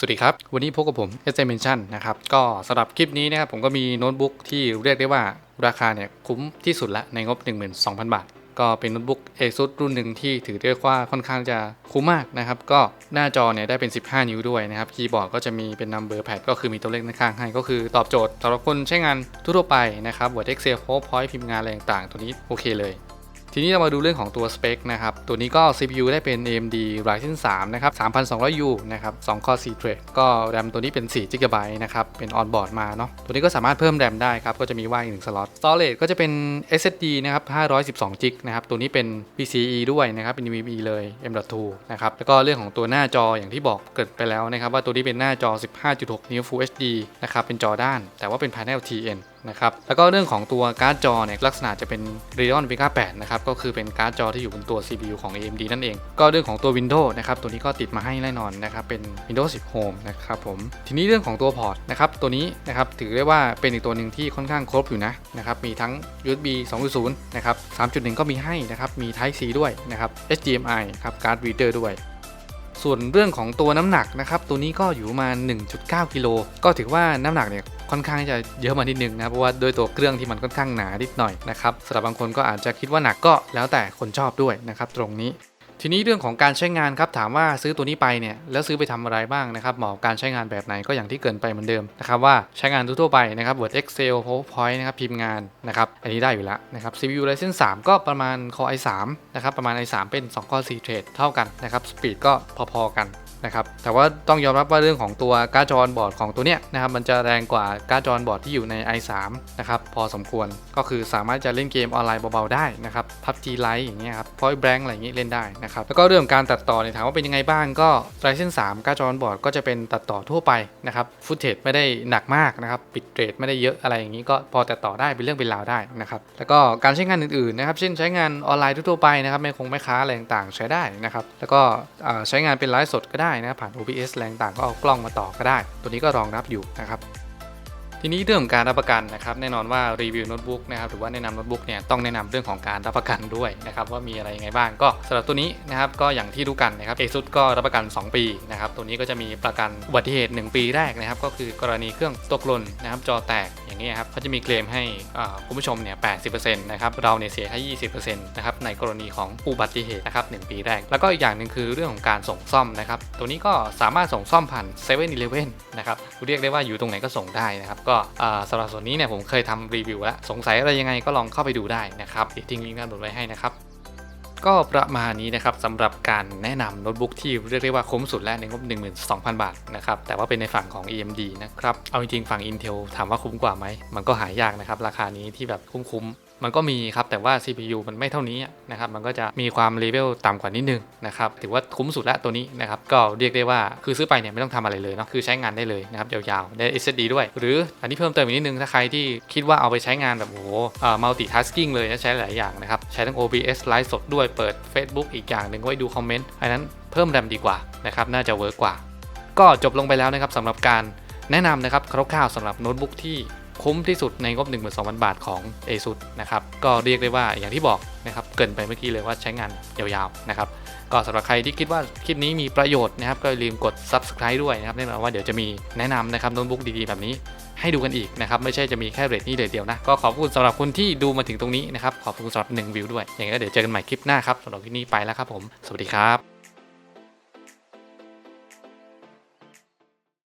สวัสดีครับ วันนี้พบกับผม s อ Mention นะครับ ก็สำหรับคลิปนี้นะครับผมก็มีโน้ตบุ๊กที่เรียกได้ว่าราคาเนี่ยคุ้มที่สุดละในงบ 12,000 บาท ก็เป็นโน้ตบุ๊ก ASUS รุ่นหนึ่งที่ถือได้ว่าค่อนข้างจะคุ้มมากนะครับ ก็หน้าจอเนี่ยได้เป็น 15 นิ้วด้วยนะครับ คีย์บอร์ดก็จะมีเป็น number pad ก็คือมีตัวเลขข้างให้ ก็คือตอบโจทย์สำหรับคนใช้งานทั่วไปนะครับ Word Excel PowerPoint พิมพ์งานอะไรต่างๆ ตัวนี้โอเคเลย ทีนี้เรามาดูเรื่องของตัวสเปคนะครับ ตัวนี้ก็ CPU ได้เป็น AMD Ryzen 3 นะครับ 3200U นะครับ 2 core 4 thread ก็ RAM ตัวนี้เป็น 4 GB นะครับ เป็น on board มาเนาะ ตัวนี้ก็สามารถเพิ่ม RAM ได้ครับ ก็จะมีว่างอีกหนึ่งสล็อต Storage ก็จะเป็น SSD นะครับ 512 g b นะครับ ตัวนี้เป็น PCIe ด้วยนะครับ เป็น NVMe เลย M.2 นะครับ แล้วก็เรื่องของตัวหน้าจออย่างที่บอกเกิดไปแล้วนะครับว่าตัวนี้เป็นหน้าจอ 15.6 นิ้ว Full HD นะครับ เป็นจอด้าน แต่ว่าเป็น panel TN นะครับแล้วก็เรื่องของตัวการ์ดจอเนี่ยลักษณะจะเป็น Radeon Vega 8นะครับก็คือเป็นการ์ดจอที่อยู่บนตัว CPU ของ AMD นั่นเอง ก็เรื่องของตัว Windows นะครับตัวนี้ก็ติดมาให้แน่นอนนะครับเป็น Windows 10 Home นะครับผมทีนี้เรื่องของตัวพอร์ตนะครับตัวนี้นะครับถือได้ว่าเป็นอีกตัวหนึ่งที่ค่อนข้างครบอยู่นะนะครับมีทั้ง USB 2.0 นะครับ 3.1 ก็มีให้นะครับมี Type C ด้วยนะครับ HDMI ครับการ์ด reader ด้วยส่วนเรื่องของตัวน้ำหนักนะครับตัวนี้ก็อยู่มา 1.9 กิโลก็ถือว่าน้ำหนักเนี่ย ค่อนข้างจะเยอะมานิดนึงนะเพราะว่าด้วยตัวเครื่องที่มันค่อนข้างหนานิดหน่อยนะครับสำหรับบางคนก็อาจจะคิดว่าหนักก็แล้วแต่คนชอบด้วยนะครับตรงนี้ทีนี้เรื่องของการใช้งานครับถามว่าซื้อตัวนี้ไปเนี่ยแล้วซื้อไปทำอะไรบ้างนะครับเหมาะการใช้งานแบบไหนก็อย่างที่เกินไปเหมือนเดิมนะครับว่าใช้งานทั่วไปนะครับ Word Excel PowerPoint นะครับพิมพ์งานนะครับอันนี้ได้อยู่แล้วนะครับ CPU Ryzen 3 ก็ประมาณ Core i3 นะครับประมาณ i3 เป็น 2 Core 4 thread เท่ากันนะครับสปีดก็พอๆกัน นะครับแต่ว่าต้องยอมรับว่าเรื่องของตัวการ์ดจอบอร์ดของตัวเนี้ยนะครับมันจะแรงกว่าการ์ดจอบอร์ดที่อยู่ใน i3 นะครับพอสมควรก็คือสามารถจะเล่นเกมออนไลน์เบาๆได้นะครับ PUBG Lite อย่างเงี้ยครับ Point Blank อะไรอย่างงี้ยเล่นได้นะครับแล้วก็เรื่องการตัดต่อเนี่ยถามว่าเป็นยังไงบ้างก็ Ryzen 3การ์ดจอบอร์ดก็จะเป็นตัดต่อทั่วไปนะครับฟุตเทจไม่ได้หนักมากนะครับปิดเรทไม่ได้เยอะอะไรอย่างงี้ก็พอตัดต่อได้เป็นเรื่องเป็นราวได้นะครับแล้วก็การใช้งานอื่นๆนะครับเช่นใช้งานออนไลน์ทั่วไปนะครับไม่คงไม่ค้าอะไรต่างๆใช้ได้นะครับแล้วก็อ่าใช้งานเป็นไลฟ์สดก็ได้ได้นะผ่าน OBS แรงต่างก็เอากล้องมาต่อก็ได้ ตัวนี้ก็รองรับอยู่นะครับ ทีนี้เรื่องของการรับประกันนะครับแน่นอนว่ารีวิวโน้ตบุ๊กนะครับหรือว่าแนะนำโน้ตบุ๊กเนี่ยต้องแนะนำเรื่องของการรับประกันด้วยนะครับว่ามีอะไรยังไงบ้างก็สำหรับตัวนี้นะครับก็อย่างที่รู้กันนะครับ ASUS ก็รับประกัน 2 ปีนะครับตัวนี้ก็จะมีประกันอุบัติเหตุ 1 ปีแรกนะครับก็คือกรณีเครื่องตกหล่นนะครับจอแตกอย่างนี้ครับเขาจะมีเคลมให้คุณผู้ชมเนี่ย80%นะครับเราเนี่ยเสียแค่20%นะครับในกรณีของอุบัติเหตุนะครับ1ปีแรก แล้วก็อีกอย่างหนึ่งคือเรื่องของการส่งซ่อมนะครับตัวนี้ก็สามารถส่งซ่อมผ่าน7 e เ e ่ e อนะครับเรียกได้ว่าอยู่ตรงไหนก็ส่งได้นะครับก็สำหรับส่วนนี้เนี่ยผมเคยทำรีวิวแล้วสงสัยอะไรยังไงก็ลองเข้าไปดูได้นะครับเดี๋ยวทิ้งลิงก์ด้านบนไว้ให้นะครับก็ประมาณนี้นะครับสำหรับการแนะนำโน้ตบุ๊กที่เรียกได้ว่าคุ้มสุดแล้วในงบ 12,000 บาทนะครับแต่ว่าเป็นในฝั่งของ AMD นะครับเอาจริงๆฝั่ง Intel ถามว่าคุ้มกว่าไหมมันก็หายากนะครับราคานี้ที่แบบคุ้มๆ มันก็มีครับแต่ว่า CPU มันไม่เท่านี้นะครับมันก็จะมีความเลเวลต่ำกว่านิดนึงนะครับถือว่าคุ้มสุดล้วตัวนี้นะครับก็เรียกได้ว่าคือซื้อไปเนี่ยไม่ต้องทำอะไรเลยเนาะคือใช้งานได้เลยนะครับยาวๆได้ SSD ด้วย หรืออันนี้เพิ่มเติมอีกนิดนึงถ้าใครที่คิดว่าเอาไปใช้งานแบบโอ้โหมัลติทัสกิ้งเลยนะใช้หลายอย่างนะครับใช้ทั้ง OBS ไลฟ์สดด้วยเปิด Facebook อีกอย่างหนึ่งไว้ดูคอมเมนต์อันนั้นเพิ่มแรมดีกว่านะครับน่าจะเวิร์กกว่า ก็จบลงไปแล้วนะครับสำหรับการแนะนำนะครับคร่าวๆสำหรับโน้ตบุ๊กที่ คุ้มที่สุดในงบ 12,000 บาทของ ASUS นะครับ ก็เรียกได้ว่าอย่างที่บอกนะครับ เกินไปเมื่อกี้เลยว่าใช้งานยาวๆ นะครับ ก็สำหรับใครที่คิดว่าคลิปนี้มีประโยชน์นะครับ ก็อย่าลืมกด subscribe ด้วยนะครับแน่นอนว่าเดี๋ยวจะมีแนะนำนะครับโน้ตบุ๊กดีๆ แบบนี้ให้ดูกันอีกนะครับ ไม่ใช่จะมีแค่เรทนี้เรทเดียวนะ ก็ขอบคุณสำหรับคนที่ดูมาถึงตรงนี้นะครับ ขอบคุณสำหรับ1วิวด้วย อย่างไรก็เดี๋ยวเจอกันใหม่คลิปหน้าครับสำหรับคลิปนี้ไปแล้วครับผม สวัสดีครับ